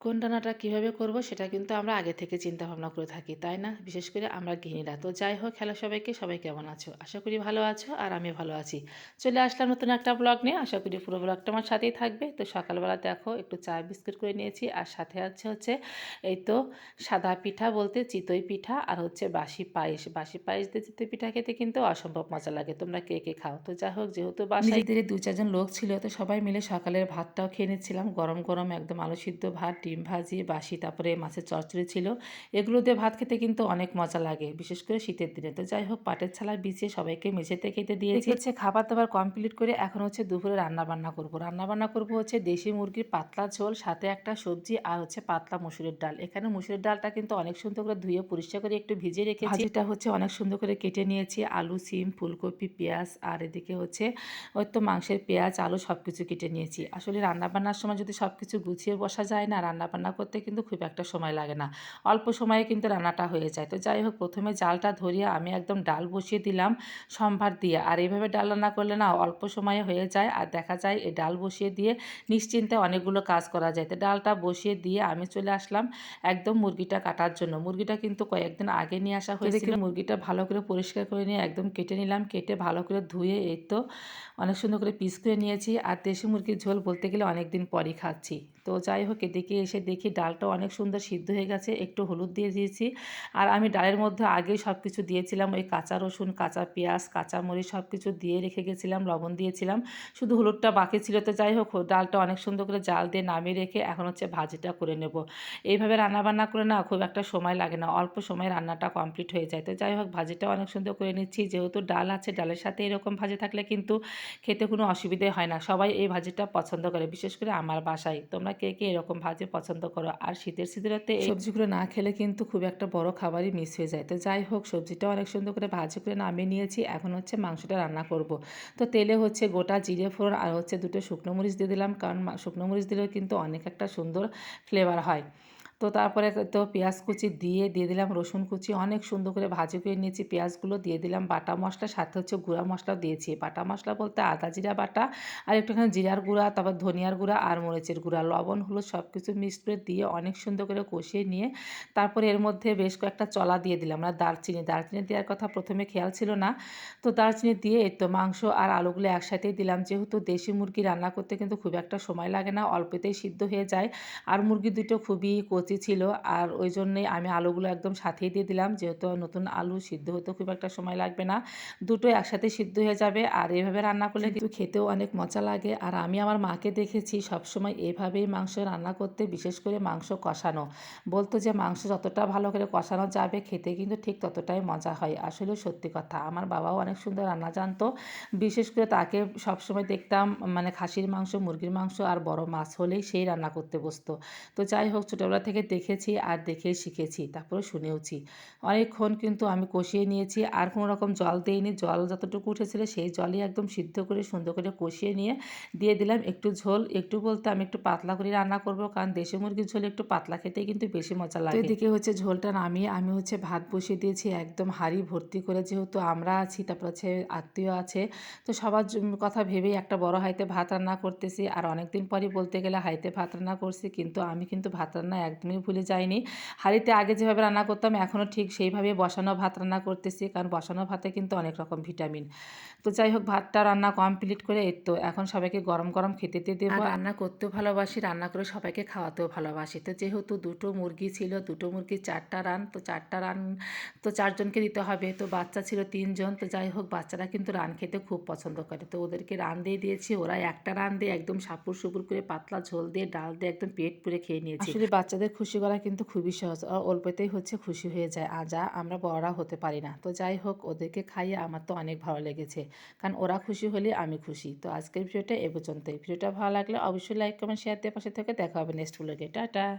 কোন রান্নাটা কীভাবে করব সেটা কিন্তু আমরা আগে থেকে চিন্তা ভাবনা করে থাকি, তাই না? বিশেষ করে আমরা গৃহিণীরা। তো যাই হোক, হ্যালো সবাইকে, সবাই কেমন আছো? আশা করি ভালো আছো আর আমি ভালো আছি। চলে আসলাম নতুন একটা ব্লগ নিয়ে। আশা করি পুরো ব্লগটা আমার সাথেই থাকবে। তো সকালবেলা দেখো, একটু চা, বিস্কুট করে নিয়েছি। আর সাথে আছে হচ্ছে, এই তো সাদা পিঠা বলতে চিতই পিঠা আর হচ্ছে বাসি পায়েস। বাসি পায়েস দিয়ে চিতই পিঠা খেতে কিন্তু অসম্ভব মজা লাগে। তোমরা কে কে খাও? তো যাই হোক, যেহেতু বাসায় দু চারজন লোক ছিল, তো সবাই মিলে সকালের ভাতটাও খেয়ে নিচ্ছিলাম। গরম গরম একদম আলু সিদ্ধ ভাত ডিম ভাজি বাসি তারপরে মাছের চচ্চড়ি ছিল। এগুলো দিয়ে ভাত খেতে কিন্তু অনেক মজা লাগে বিশেষ করে শীতের দিনে। তো যাই হোক পাটের ছালা বিছিয়ে সবাইকে মেঝেতে খেতে দিয়েছি। হচ্ছে খাবার দাবার কমপ্লিট করে এখন হচ্ছে দুপুরে রান্না বান্না করব। রান্না বান্না করব হচ্ছে দেশি মুরগির পাতলা ঝোল সাথে একটা সবজি আর হচ্ছে পাতলা মুসুরের ডাল। এখানে মুসুরের ডালটা কিন্তু অনেক সুন্দর করে ধুয়ে পরিষ্কার করে একটু ভিজিয়ে রেখেছি। এটা হচ্ছে অনেক সুন্দর করে কেটে নিয়েছি। আলু সিম ফুলকপি পেঁয়াজ আর এদিকে হচ্ছে ওই তো মাংসের পেঁয়াজ আলু সব কিছু কেটে নিয়েছি। আসলে রান্না বান্নার সময় যদি সব কিছু গুছিয়ে বসা যায় না রান্না বান্না করতে কিন্তু খুব একটা সময় লাগে না। অল্প সময়ে কিন্তু রান্নাটা হয়ে যায়। তো যাই হোক প্রথমে জালটা ধরিয়ে আমি একদম ডাল বসিয়ে দিলাম সম্ভার দিয়ে। আর এইভাবে ডাল রান্না করলে না অল্প সময়ে হয়ে যায়। আর দেখা যায় এই ডাল বসিয়ে দিয়ে নিশ্চিন্তে অনেকগুলো কাজ করা যায়। তো ডালটা বসিয়ে দিয়ে আমি চলে আসলাম একদম মুরগিটা কাটার জন্য। মুরগিটা কিন্তু কয়েকদিন আগে নিয়ে আসা হয়েছিল। মুরগিটা ভালো করে পরিষ্কার করে নিয়ে একদম কেটে নিলাম। কেটে ভালো করে ধুয়ে এই তো অনেক সুন্দর করে পিস করে নিয়েছি। আর দেশি মুরগির ঝোল বলতে গেলে অনেক দিন পরই খাচ্ছি। তো যাই হোক, এদিকে এসে দেখি ডালটা অনেক সুন্দর সিদ্ধ হয়ে গেছে। একটু হলুদ দিয়ে দিয়েছি। আর আমি ডালের মধ্যে আগেই সব কিছু দিয়েছিলাম। ওই কাঁচা রসুন, কাঁচা পেঁয়াজ, কাঁচা মরিচ সব কিছু দিয়ে রেখে গেছিলাম, লবণ দিয়েছিলাম। শুধু হলুদটা বাকি ছিল তো যাই হোক, ডালটা অনেক সুন্দর করে জাল দিয়ে নামিয়ে রেখে এখন হচ্ছে ভাজিটা করে নেব। এইভাবে রান্নাবান্না করে না খুব একটা সময় লাগে না, অল্প সময় রান্নাটা কমপ্লিট হয়ে যায়। তো যাই হোক ভাজিটা অনেক সুন্দর করে নিচ্ছি। যেহেতু ডাল আছে, ডালের সাথে এরকম ভাজি থাকলে কিন্তু খেতে কোনো অসুবিধে হয় না। সবাই এই ভাজিটা পছন্দ করে, বিশেষ করে আমার বাসায়। তোমরা কে কে এরকম ভাজি পছন্দ করো? আর শীতের শীতেরতে এই সবজিগুলো না খেলে কিন্তু খুব একটা বড় খাবারই মিস হয়ে যায়। তো যাই হোক, সবজিটা অনেক সুন্দর করে ভাজি করে নামিয়ে নিয়েছি। এখন হচ্ছে মাংসটা রান্না করব। তো তেলে হচ্ছে গোটা জিরে ফোড়ন আর হচ্ছে দুটো শুকনো মরিচ দিয়ে দিলাম। কারণ শুকনো মরিচ দিলেও কিন্তু অনেক একটা সুন্দর ফ্লেভার হয়। তো তারপরে তো পেঁয়াজ কুচি দিয়ে দিয়ে দিলাম রসুন কুচি, অনেক সুন্দর করে ভাজি করে নিয়েছি। পেঁয়াজগুলো দিয়ে দিলাম, বাটা মশলা, সাথে হচ্ছে গুঁড়া মশলা দিয়েছি। বাটা মশলা বলতে আদা জিরা বাটা আর একটুখানি জিরার গুঁড়া, তারপর ধনিয়ার গুঁড়া আর মরিচের গুঁড়া। লবণ হলো সব কিছু মিক্স করে দিয়ে অনেক সুন্দর করে কষিয়ে নিয়ে তারপরে এর মধ্যে বেশ কয়েকটা চলা দিয়ে দিলাম। না দারচিনি দারচিনি দেওয়ার কথা প্রথমে খেয়াল ছিল না। তো দারচিনি দিয়ে এই তো মাংস আর আলুগুলো একসাথেই দিলাম। যেহেতু দেশি মুরগি রান্না করতে কিন্তু খুব একটা সময় লাগে না, অল্পতেই সিদ্ধ হয়ে যায়। আর মুরগি দুটো খুবই কচি কচি ছিল। আর ওই জন্যই আমি আলুগুলো একদম সাথেই দিয়ে দিলাম। যেহেতু নতুন আলু সিদ্ধ হতে খুব একটা সময় লাগবে না, দুটো একসাথে সিদ্ধ হয়ে যাবে। আর এইভাবে রান্না করলে কিন্তু খেতেও অনেক মজা লাগে। আর আমি আমার মাকে দেখেছি সবসময় এইভাবেই মাংস রান্না করতে, বিশেষ করে মাংস কষানো। বলতো যে, মাংস যতটা ভালো করে কষানো যাবে, খেতে কিন্তু ঠিক ততটাই মজা হয়। আসলে সত্যি কথা, আমার বাবাও অনেক সুন্দর রান্না জানতো। বিশেষ করে তাকে সবসময় দেখতাম মানে খাসির মাংস, মুরগির মাংস আর বড় মাছ হলেই সেই রান্না করতে বসতো। তো যাই হোক, ছোটোবেলা থেকে দেখেছি আর দেখে শিখেছি তারপরে শুনেওছি। অনেকক্ষণ কিন্তু আমি কষিয়ে নিয়েছি আর কোনো রকম জল দিইনি। জল যতটুকু উঠেছিল সেই জলই একদম সিদ্ধ করে সুন্দর করে কষিয়ে নিয়ে দিয়ে দিলাম একটু ঝোল। একটু বলতে আমি একটু পাতলা করে রান্না করব কারণ দেশি মুরগির ঝোল একটু পাতলা খেতে কিন্তু বেশি মজা লাগে। এদিকে হচ্ছে ঝোলটা নামিয়ে আমি হচ্ছে ভাত বসিয়ে দিয়েছি একদম হাঁড়ি ভর্তি করে যেহেতু আমরা আছি তারপর হচ্ছে আত্মীয় আছে তো সবার কথা ভেবেই একটা বড় হাইতে ভাত রান্না করতেছি। আর অনেকদিন পরই বলতে গেলে হাইতে ভাত রান্না করছি কিন্তু আমি কিন্তু ভাত রান্না একদমই ভুলে যাইনি। হাঁড়িতে আগে যেভাবে রান্না করতাম এখনও ঠিক সেইভাবে বসানো ভাত রান্না করতেছি কারণ বসানো ভাতে কিন্তু অনেক রকম ভিটামিন। তো যাই হোক ভাতটা রান্না কমপ্লিট করে এই তো এখন সবাইকে গরম গরম খেতে দিয়ে দেবো। রান্না করতেও ভালোবাসি রান্না করে সবাইকে খাওয়াতেও ভালোবাসি। তো যেহেতু দুটো মুরগি ছিল দুটো মুরগি চারটা রান তো চারটা রান তো চারজনকে দিতে হবে। তো বাচ্চা ছিল তিনজন তো যাই হোক বাচ্চারা কিন্তু রান খেতে খুব পছন্দ করে। তো ওদেরকে রান দিয়ে দিয়েছি ওরা একটা রান দিয়ে একদম সাপুর সুপুর করে পাতলা ঝোল দিয়ে ডাল দিয়ে একদম পেট পুরে খেয়ে নিয়েছে। আসলে বাচ্চাদের খুশি করা কিন্তু খুবই সহজ। অল্পতেই হচ্ছে খুশি হয়ে যায়। আর যা, আমরা বড়রা হতে পারি না। তো যাই হোক, ওদেরকে খাইয়ে আমার তো অনেক ভালো লেগেছে। কারণ ওরা খুশি হলে আমি খুশি। তো আজকের ভিডিওটা এ পর্যন্তই। ভিডিওটা ভালো লাগলে অবশ্যই লাইক কমেন্ট শেয়ার দিয়ে পাশে থেকে দেখা হবে নেক্সট ব্লগে টাটা!